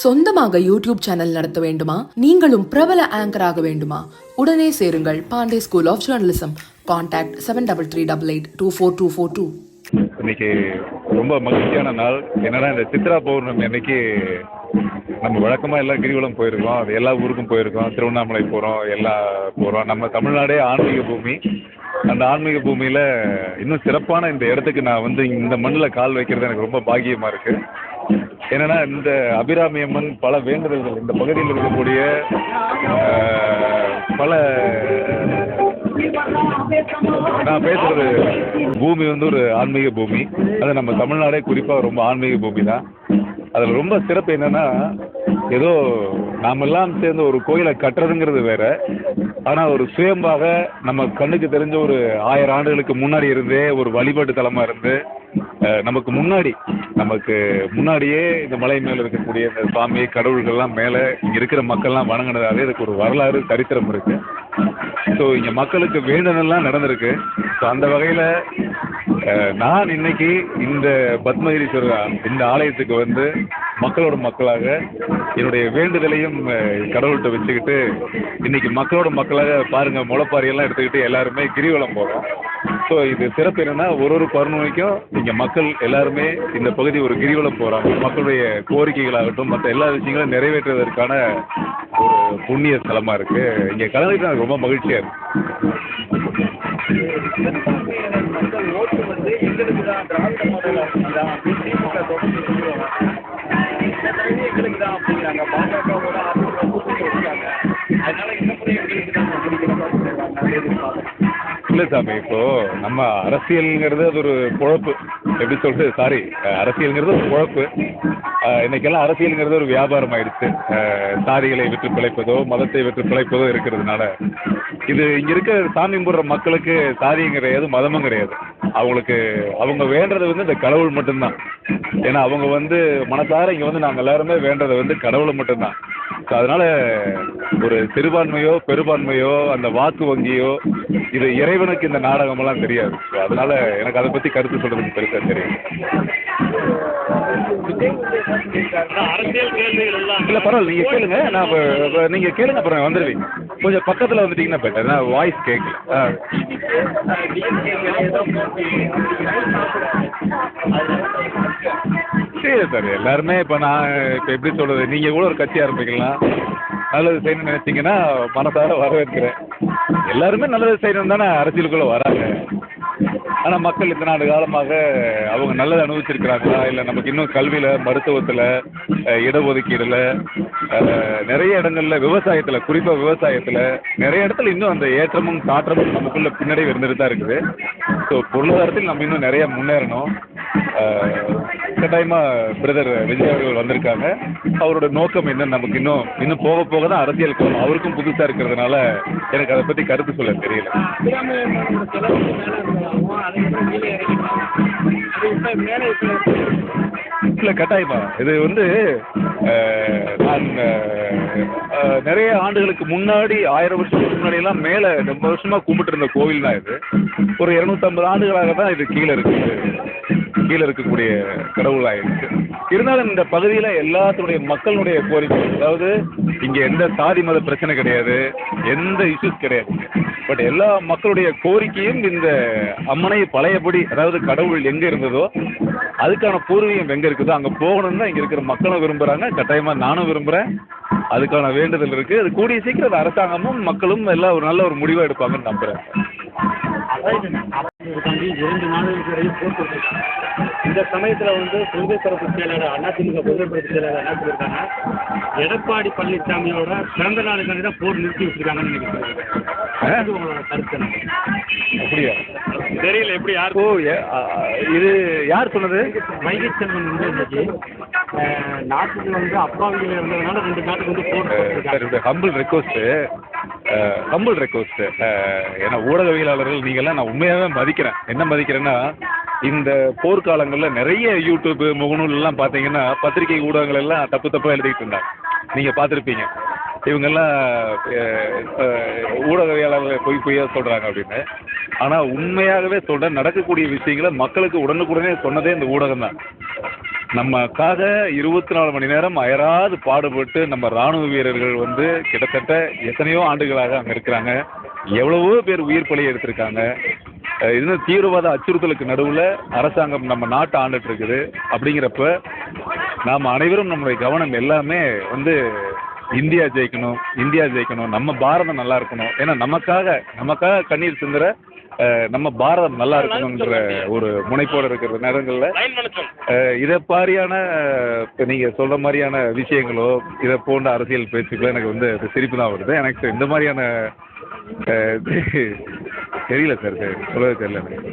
சொந்தமாக YouTube channel நடத்த வேண்டுமா? நீங்களும் பிரபல ஆங்கராக வேண்டுமா? உடனே சேருங்கள் Pandey school of journalism contact seven double three double eight two four two four two இன்னைக்கு ரொம்ப மகிழ்ச்சியான நாள். என்னன்னா இந்த சித்ரா பௌர்ணமி அன்னைக்கு நம்ம வழக்கமாக எல்லா கிரிவலம் போயிருக்கோம். அது எல்லா ஊருக்கும் போயிருக்கோம். திருவண்ணாமலை போகிறோம் எல்லாம் போகிறோம் நம்ம தமிழ்நாடே ஆன்மீக பூமி. அந்த ஆன்மீக பூமியில் இன்னும் சிறப்பான இந்த இடத்துக்கு நான் வந்து இந்த மண்ணில் கால் வைக்கிறது எனக்கு ரொம்ப பாக்கியமாக இருக்குது என்னன்னா இந்த அபிராமி அம்மன் பல வேண்டுதல்கள் இந்த பகுதியில் இருக்கக்கூடிய பல நான் பேசுறது பூமி வந்து ஒரு ஆன்மீக பூமி. அது நம்ம தமிழ்நாடே குறிப்பாக ரொம்ப ஆன்மீக பூமி தான். அதில் ரொம்ப சிறப்பு என்னன்னா ஏதோ நாமெல்லாம் சேர்ந்து ஒரு கோயிலை கட்டுறதுங்கிறது வேற. ஆனால் ஒரு சுயம்பாக நம்ம கண்ணுக்கு தெரிஞ்ச ஒரு ஆயிரம் ஆண்டுகளுக்கு முன்னாடி இருந்தே ஒரு வழிபாட்டு தலமாக இருந்து நமக்கு முன்னாடி நமக்கு முன்னாடியே இந்த மலை மேலே இருக்கக்கூடிய இந்த சாமி கடவுள்கள்லாம் மேலே இங்கே இருக்கிற மக்கள்லாம் வணங்கினதாவே இதுக்கு ஒரு வரலாறு சரித்திரம் இருக்கு. ஸோ இங்கே மக்களுக்கு வேண்டுதல்லாம் நடந்திருக்கு. ஸோ அந்த வகையில் நான் இன்னைக்கு இந்த பத்மகிரீஸ்வரர் இந்த ஆலயத்துக்கு வந்து மக்களோட மக்களாக என்னுடைய வேண்டுதலையும் கடவுள்கிட்ட வச்சுக்கிட்டு இன்னைக்கு மக்களோட மக்களாக பாருங்க முளைப்பாரியெல்லாம் எடுத்துக்கிட்டு எல்லாருமே கிரிவலம் போகிறோம் ஸோ இது சிறப்பு என்னன்னா ஒரு ஒரு பௌர்ணமிக்கும் இங்கே மக்கள் எல்லாருமே இந்த பகுதி ஒரு கிரிவலம் போகிறாங்க மக்களுடைய கோரிக்கைகளாகட்டும் மற்ற எல்லா விஷயங்களும் நிறைவேற்றுவதற்கான ஒரு புண்ணிய ஸ்தலமாக இருக்கு. இங்கே கலந்துட்டு எனக்கு ரொம்ப மகிழ்ச்சியாக இருக்கு. இல்லை சாமி இப்போ நம்ம அரசியல்ங்கிறது அது ஒரு குழப்பு எப்படி சொல்றது? சாரி அரசியல்ங்கிறது ஒரு குழப்பு இன்னைக்கெல்லாம் அரசியல்ங்கிறது ஒரு வியாபாரம் ஆயிடுச்சு. சாரிகளை விற்று பிழைப்பதோ மதத்தை விற்று பிழைப்பதோ இருக்கிறதுனால. இது இங்க இருக்க சாமி கும்பிட்ற மக்களுக்கு சாதியும் கிடையாது மதமும் கிடையாது. அவங்களுக்கு அவங்க வேண்டது வந்து இந்த கடவுள் மட்டும்தான். ஏன்னா அவங்க வந்து மனசார இங்க வந்து நாங்க எல்லாருமே வேண்டது வந்து கடவுளை மட்டும்தான். ஸோ அதனால ஒரு சிறுபான்மையோ பெரும்பான்மையோ அந்த வாக்கு வங்கியோ இது இறைவனுக்கு இந்த நாடகமெல்லாம் தெரியாது. ஸோ அதனால எனக்கு அதை பத்தி கருத்து சொல்றதுக்கு பெருசா தெரியும் இல்ல பரவாயில்ல. நீங்க கேளுங்க. நான் இப்ப- இப்ப நீங்க கேளுங்க அப்புறம் வந்துடுவீங்க கொஞ்சம் பக்கத்துல வந்துட்டீங்கன்னா பெட்டர் நான் வாய்ஸ் கேட்கல ஆ. சரி சார். எல்லாருமே இப்போ நான் இப்போ எப்படி சொல்றது? நீங்கள் கூட ஒரு கட்சி ஆரம்பிக்கலாம். நல்லது செய்யணும்னு நினைச்சீங்கன்னா மனசார வரவேற்கிறேன். எல்லாருமே நல்லது செய்யணும் தானே அரசியலுக்குள்ளே வராங்க. ஆனால் மக்கள் இத்தனை நாடு காலமாக அவங்க நல்லது அனுபவிச்சிருக்கிறாங்களா? இல்லை நமக்கு இன்னும் கல்வியில் மருத்துவத்தில் இடஒதுக்கீடில் நிறைய இடங்கள்ல விவசாயத்தில் குறிப்பாக விவசாயத்தில் நிறைய இடத்துல இன்னும் அந்த ஏற்றமும் தாற்றமும் நமக்குள்ள பின்னடைவு இருந்துட்டு தான் இருக்குது. ஸோ பொருளாதாரத்தில் நம்ம இன்னும் நிறைய முன்னேறணும். அஹ், கட்டாயமா பிரதர் விஜய் அவர்கள் வந்திருக்காங்க. அவரோட நோக்கம் என்ன நமக்கு இன்னும் இன்னும் போக போக தான் அரசியல் வரும் அவருக்கும் புதுசா இருக்கிறதுனால எனக்கு அதை பத்தி கருத்து சொல்ல தெரியல. அதுக்கப்புறம் கீழே இறங்கிட்டாங்க அது இப்போ மேலே இப்போ இல்ல கட்டாயமா. இது வந்து நான் நிறைய ஆண்டுகளுக்கு முன்னாடி ஆயிரம் வருஷத்துக்கு முன்னாடி எல்லாம் மேல ரொம்ப வருஷமா கும்பிட்டு இருந்த கோவில் தான் இது. ஒரு இரநூத்தம்பது ஆண்டுகளாக தான் இது கீழே இருக்குது. கீழே இருக்கக்கூடிய கடவுளாயிருக்கு. இருந்தாலும் இந்த பகுதியில் எல்லாத்துடைய மக்களுடைய கோரிக்கை. அதாவது இங்கே எந்த சாதி மத பிரச்சனை கிடையாது எந்த இஷ்யூஸ் கிடையாது. பட் எல்லா மக்களுடைய கோரிக்கையும் இந்த அம்மனை பழையபடி அதாவது கடவுள் எங்கே இருந்ததோ அதுக்கான பூர்வீகம் எங்கே இருக்குதோ அங்கே போகணும்னு தான் இங்கே இருக்கிற மக்களும் விரும்புகிறாங்க கட்டாயமாக நானும் விரும்புகிறேன் அதுக்கான வேண்டுதல் இருக்குது அது கூடிய சீக்கிரம் அது அரசாங்கமும் மக்களும் எல்லாம் ஒரு நல்ல ஒரு முடிவாக எடுப்பாங்கன்னு நம்புகிறேன் இரண்டு நாடுகளுக்கு இடையே போர் இந்த சமயத்தில் வந்து கொள்கை பரப்பு செயலாளர் அதிமுக பரப்பு செயலாளர் என்ன சொல்லியிருக்காங்க. எடப்பாடி பழனிசாமியோட பிறந்த நாளுக்காண்டி தான் போர் நிறுத்தி வச்சிருக்காங்கன்னு நினைக்கிறேன் அது உங்களோட கருத்து? அப்படியா? தெரியல எப்படி யார் ஓ இது யார் சொன்னது? வைகை செல்வன் வந்து இன்னைக்கு நாட்டுக்கு வந்து அப்பாவிகள் இருந்ததுனால ரெண்டு நாட்டுக்கு வந்து போர் ஹம்பிள் ரெக்வஸ்ட்டு ஹம்பிள் ரெக்வஸ்ட்டு ஏன்னா ஊடகவியலாளர்கள் நீங்கள்லாம் நான் உண்மையாகவே மதிக்கிறேன். என்ன மதிக்கிறேன்னா இந்த போர்க்காலங்களில் நிறைய யூடியூப் முகநூல் எல்லாம் பார்த்தீங்கன்னா பத்திரிகை ஊடகங்கள் எல்லாம் தப்பு தப்பாக எழுதிட்டு இருந்தாங்க. நீங்கள் பார்த்துருப்பீங்க. இவங்கெல்லாம் அஹ், ஊடகவியலாளர்கள் பொய் பொய்யாக சொல்கிறாங்க அப்படின்னு. ஆனால் உண்மையாகவே சொல்கிறேன் நடக்கக்கூடிய விஷயங்களை மக்களுக்கு உடனுக்குடனே சொன்னதே இந்த ஊடகம் தான். நமக்காக இருபத்தி நாலு மணி நேரம் அயராது பாடுபட்டு நம்ம ராணுவ வீரர்கள் வந்து கிட்டத்தட்ட எத்தனையோ ஆண்டுகளாக அங்கே இருக்கிறாங்க. எவ்வளவோ பேர் உயிர் பலி எடுத்திருக்காங்க. இன்னும் தீவிரவாத அச்சுறுத்தலுக்கு நடுவில் அரசாங்கம் நம்ம நாட்டை ஆண்டுட்டு இருக்குது அப்படிங்கிறப்ப நாம் அனைவரும் நம்முடைய கவனம் எல்லாமே வந்து இந்தியா ஜெயிக்கணும் இந்தியா ஜெயிக்கணும் நம்ம பாரதம் நல்லா இருக்கணும். ஏன்னா நமக்காக நமக்காக கண்ணீர் சிந்துற நம்ம பாரதம் நல்லா இருக்கணுன்ற ஒரு முனைப்போடு இருக்கிற நேரங்களில் இதை மாதிரியான இப்போ நீங்கள் சொல்கிற மாதிரியான விஷயங்களோ இதை போன்ற அரசியல் பேச்சுக்களோ எனக்கு வந்து அது சிரிப்பு தான் வருது. எனக்கு இந்த மாதிரியான தெரியல சார் சொல்லவே தெரியல. எனக்கு